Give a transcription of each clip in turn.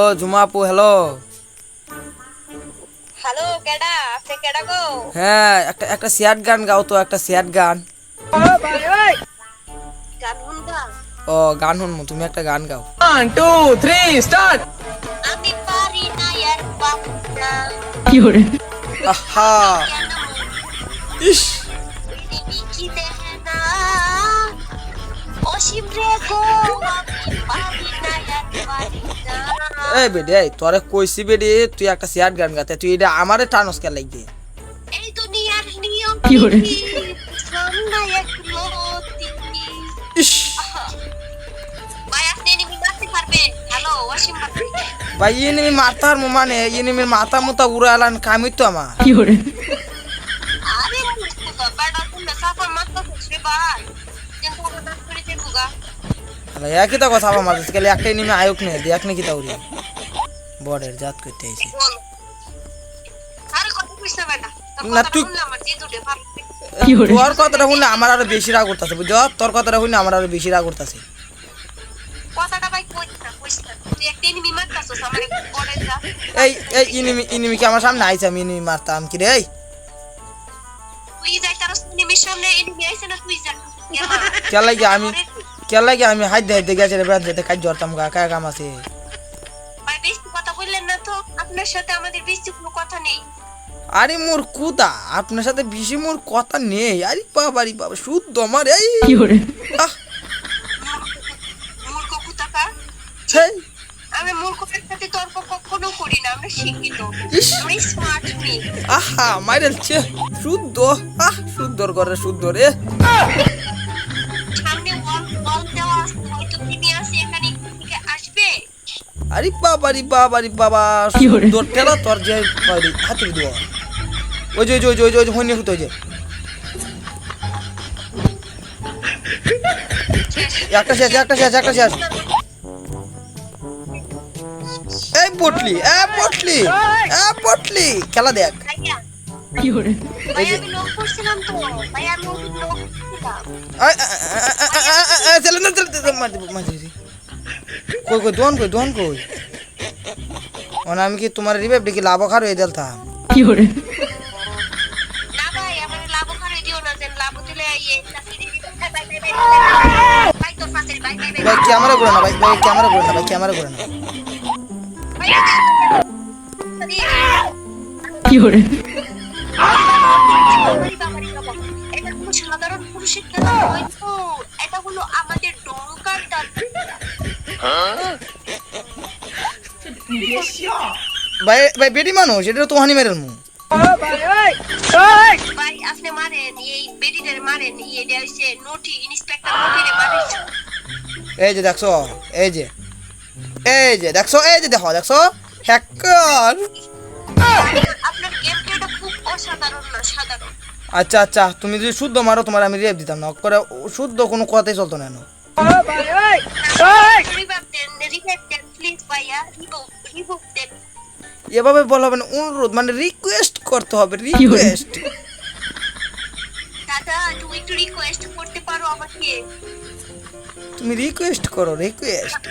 ও ঝুমা আপু hello. Hello কেডা? আপনি কেডা গো? হ্যাঁ একটা একটা স্যাড গান গাও তো একটা স্যাড গান। গান ও গান শুনব তুমি একটা গান গাও। One, two, three, start! আমি পারি না আর বাবু না আহা। ইস। কি দেখে না? অসীম রে গো আমি পারি না এই বেডি এই তোরে কইছি তুই একটা সিয়ার গান গাতে তুই এটা আমারে টানস কে লাগি এই তো নিয়ার নিয়ম কি করে? ভাই ইনিমি মাথার মানে ইনিমির মাথা মুতা উড়ালান কামি তো আমার। কি করে? আরে বাবা করে দেখুগা ভাইয়া কথা আমার গেলে একটাই নেই দিয়ে এক নাকি তাউরি জাত করতে না তুই তোর কথাটা আমার আরও বেশি রাগ করতেছে তোর কথাটা আমার আরও বেশি রাগ করতেছে এই এই ইনিমি ইনিমি কি আমার সামনে আইছে? আমি ইনিমি মারতাম কি রে এই? কেলাই আমি কে লাগে আমি হাইট দিয়ে হাইট গেছে রে বেড়াতে যেতে কাজ জড়তাম গা কায় কাম আছে। ভাই বেশি কথা বললেন না তো আপনার সাথে আমাদের বেশি কোনো কথা নেই। আরে মোর কুদা আপনার সাথে বেশি মোর কথা নেই আরে বাবা আরে বাবা শুদ্ধ আমার এই। আহ, মূর্খ কুতাকা। সেই, আমি মূর্খের সাথে তর্ক কখনো করি না আমরা শিক্ষিত। ইস। স্মার্ট মেয়ে আহা মাইরেলছে শুদ্ধ। আহ শুদ্ধর করে শুদ্ধ রে। আরে বাবা আরে বাবা আরে বাবা সুন্দর ঠেলা তোর যে হাতুড়ি দেওয়া ওই যে ওই যে ওই যে ওই যে ওই যে হইনি হতো ওই যে একটা শেষ একটা শেষ একটা শেষ এই পটলি এ পটলি এ পটলি খেলা দেখ ভাইয়া কই কই দোন কই দোন কই ওনা আমি কি তোমার রিভাইভ দেখি লাভ খার হয়ে দিলতাম না ভাই আমার লাভ করে দিও না যেন লাভ দিলে ইয়ে ভাই ভাই ভাই ভাই ভাই তোর পাশে ভাই ভাই ভাই ভাই ক্যামেরা করে না ভাই ভাই ক্যামেরা করে না ভাই ক্যামেরা করে না ভাই বাবারি বাবারি এটা কোনো সাধারণ পুরুষের খেলা নয় তো এটা হলো আমাদের ভাই ভাই বেটি মানুষ এটা তো হানি মেরেল মু ভাই আপনি মারেন এই বেডিদের মারেন এটা হচ্ছে নোটি ইন্সপেক্টর নোটিরে মারেন এই যে দেখছ এই যে এই যে দেখছ এই যে দেখো দেখছ হ্যাকার। আপনার গেম খুব অসাধারণ না সাধারণ। আচ্ছা আচ্ছা তুমি যদি শুদ্ধ মারো তোমার আমি রেপ দিতাম না। করে শুদ্ধ কোনো কথাই চলতো না ไปเอ้ยเอ้ย এভাবে বলা না অনুরোধ মানে রিকোয়েস্ট করতে হবে রিকোয়েস্ট তুমি রিকোয়েস্ট পারো আমাকে তুমি রিকোয়েস্ট করো রিকোয়েস্ট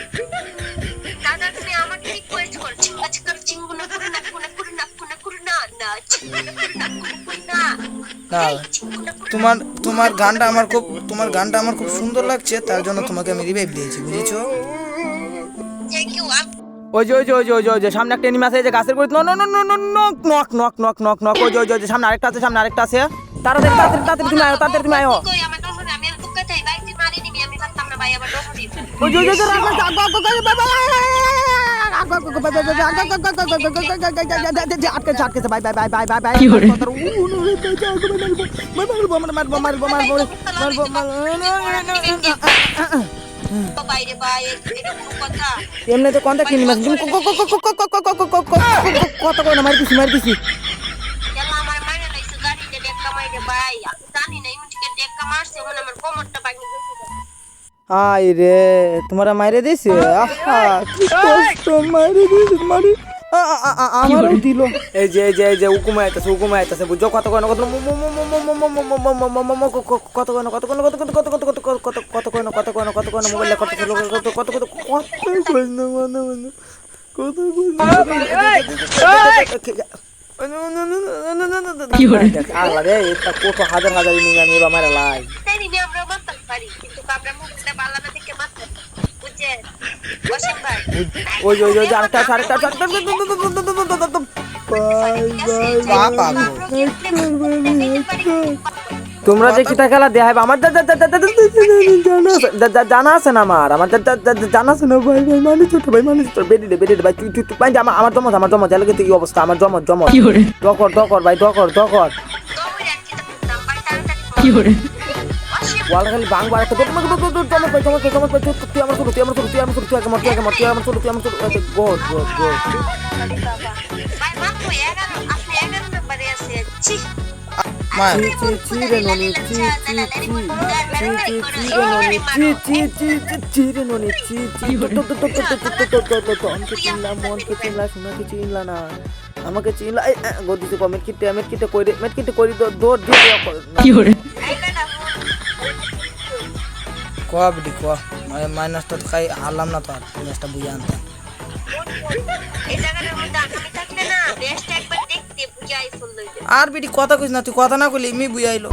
দাদা তুমি আমাকে রিকোয়েস্ট না না না না তোমার তোমার গানটা আমার খুব তোমার গানটা আমার খুব সুন্দর লাগছে তার জন্য তোমাকে আমি রিভাইভ দিয়েছি বুঝেছ ওই যে ওই যে ওই যে ওই যে ওই যে সামনে একটা এনিমি আছে যে গাছের করে no no no no no knock knock knock knock knock knock ওই যে ওই যে ওই যে সামনে আরেকটা আছে সামনে আরেকটা আছে তাড়াতাড়ি তাড়াতাড়ি তাড়াতাড়ি তুমি আয়ো তাড়াতাড়ি তুমি আয়ো আমার ডোহরে আমি আর দুঃখ চাই ভাই মারি নিবি আমি পারতাম না ভাই আমার ডোহরে ওই ওই যে ওই যে রাখ, রাখ, রাখ, রাখ, রাখ, আটকে আটকেছে bye bye bye bye bye bye এমনিতে কন্টা কিনি মাছ কত করে মারি দিছি মারি দিছি জানি না ইউটিকে টেক্কা মারছে আমার কোমরটা আই রে তোমারা মাইরে দিছে আহা কি কষ্ট মাইরে দিছে মারি আমারও দিল এই যে এই যে এই যে হুকুমে আইতাছে হুকুমে আইতাছে কত কত কত কত কত কত কত কত কত কত কত কত কত কত কত কত কত কত কত মোবাইলে কত কত কত কত কত কত কত রে কত হাজার হাজার নিয়ে আমি লাই কিন্তু আমরা ওই ওই ওই আরেকটা আরেকটা তোমরা যে কিতা খেলা দেখাই আমার জানা আছে না আমার আমার জানা আছে না ভাই ভাই মানে ছোট ভাই মানে ছোট বেরিয়ে দে ভাই তুই তুই ভাই আমার আমার জমজ আমার জমজ এলাকা তুই অবস্থা আমার জমজ জমজ ডকর ডকর ভাই ডকর ডকর কি করে বাং বার একটা জমজ জমজ ভাই জমজ ভাই জমজ ভাই তুই তুই আমার তুই আমার তুই আমার তুই আমার তুই আমার তুই আমার তুই আমার ছোট গোড গোড গোড মা চি চি চি রে ননি চি চি চি চি চি চি রে ননি চি চি চি চি চি রে ননি চি চি তো তো তো তো তো তো তো তো তো তো আমাকে চিনলা গদিতে কমেন্ট কিটে আমি কিটে কইরে মেট কিটে কইরি দো দৌড় দিয়ে ক বিডি মাইনাস মাইনাসটা তো খাই, হারলাম না তো আর মাইনাসটা বুঝে আনতাম আর বিটি কথা কইস না, তুই কথা না কইলি মি বুঝে আইলো।